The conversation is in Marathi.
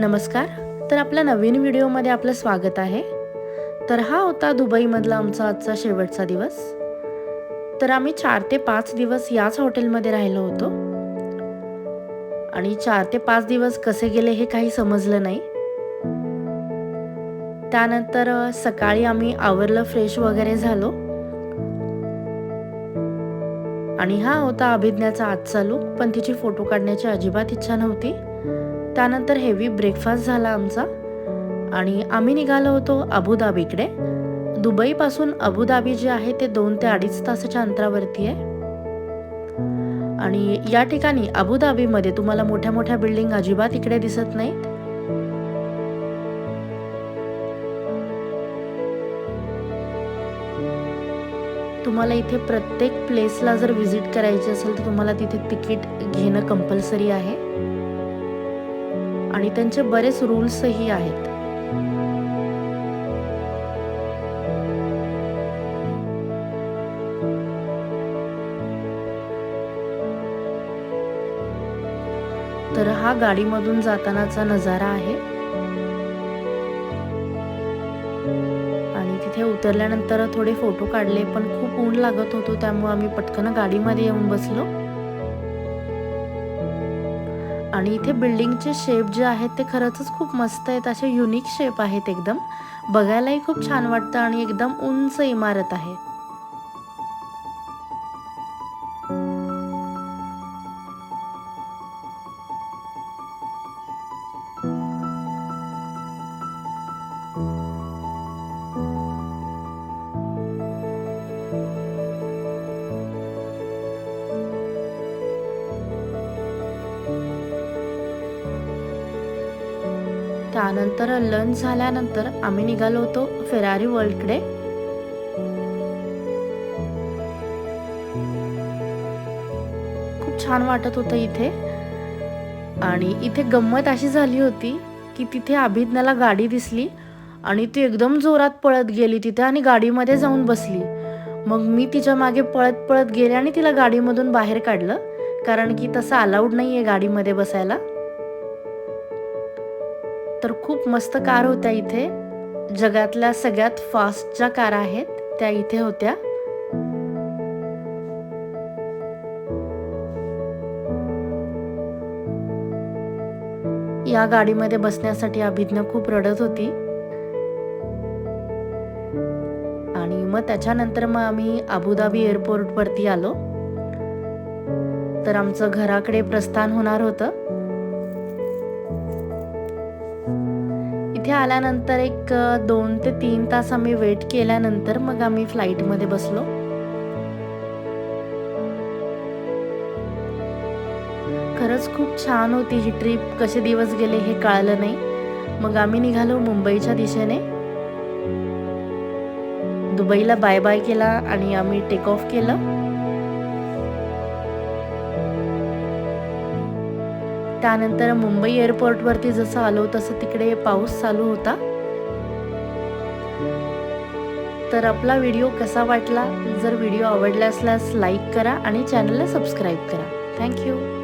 नमस्कार. तर आपल्या नवीन व्हिडिओमध्ये आपलं स्वागत आहे. तर हा होता दुबईमधला आमचा आजचा शेवटचा दिवस. तर आम्ही चार ते पाच दिवस याच हॉटेलमध्ये राहिलो होतो. आणि चार ते पाच दिवस कसे गेले हे काही समजलं नाही. त्यानंतर सकाळी आम्ही आवरलं फ्रेश वगैरे झालो. आणि हा होता अभिज्ञाचा आजचा लुक पण तिची फोटो काढण्याची अजिबात इच्छा नव्हती. त्यानंतर हेवी ब्रेकफास्ट झाला आमचा. आणि आम्ही निघालो होतो अबुधाबीकडे दुबईपासून अबुधाबी जे आहे ते दोन ते अडीच तासाच्या अंतरावरती आहे. आणि या ठिकाणी अबुधाबीमध्ये तुम्हाला मोठ्या मोठ्या बिल्डिंग अजिबात इकडे दिसत नाहीत. तुम्हाला इथे प्रत्येक प्लेसला जर व्हिजिट करायची असेल तर तुम्हाला तिथे तिकीट घेणं कंपल्सरी आहे. आणि त्यांचे बरेच रूल्सही आहेत. तर हा गाडीमधून जातानाचा नजारा आहे. आणि तिथे उतरल्यानंतर थोडे फोटो काढले पण खूप ऊन लागत होतो त्यामुळे आम्ही पटकन गाडीमध्ये येऊन बसलो. आणि इथे बिल्डिंगचे शेप जे आहेत ते खरंच खूप मस्त आहेत. असे युनिक शेप आहेत एकदम. बघायलाही खूप छान वाटतं आणि एकदम उंच इमारत आहे. त्यानंतर लंच झाल्यानंतर आम्ही निघालो होतो फेरारी वर्ल्डकडे खूप छान वाटत होतं इथे. आणि इथे गंमत अशी झाली होती की तिथे अभिज्ञाला गाडी दिसली आणि ती एकदम जोरात पळत गेली तिथे आणि गाडीमध्ये जाऊन बसली. मग मी तिच्यामागे पळत पळत गेले आणि तिला गाडीमधून बाहेर काढलं. कारण की तसं अलाउड नाही आहे गाडीमध्ये बसायला. तर खूप मस्त कार होत्या इथे. जगातल्या सगळ्यात फास्ट ज्या कार आहेत त्या इथे होत्या. या गाडीमध्ये बसण्यासाठी अभिज्ञ खूप रडत होती. आणि मग त्याच्यानंतर मग आम्ही अबुधाबी एअरपोर्टवरती आलो. तर आमचं घराकडे प्रस्थान होणार होतं. इथे आल्यानंतर एक दोन ते तीन तास आम्ही वेट केल्यानंतर मग आम्ही फ्लाईटमध्ये बसलो. खरंच खूप छान होती ही ट्रिप कसे दिवस गेले हे कळलं नाही. मग आम्ही निघालो मुंबईच्या दिशेने. दुबईला बाय बाय केला आणि आम्ही टेक ऑफ केलं. त्यानंतर मुंबई एअरपोर्टवरती जसं आलो तसं तिकडे पाऊस चालू होता. तर आपला व्हिडिओ कसा वाटला? जर व्हिडिओ आवडला असल्यास लाईक करा आणि चॅनलला सबस्क्राईब करा. थँक्यू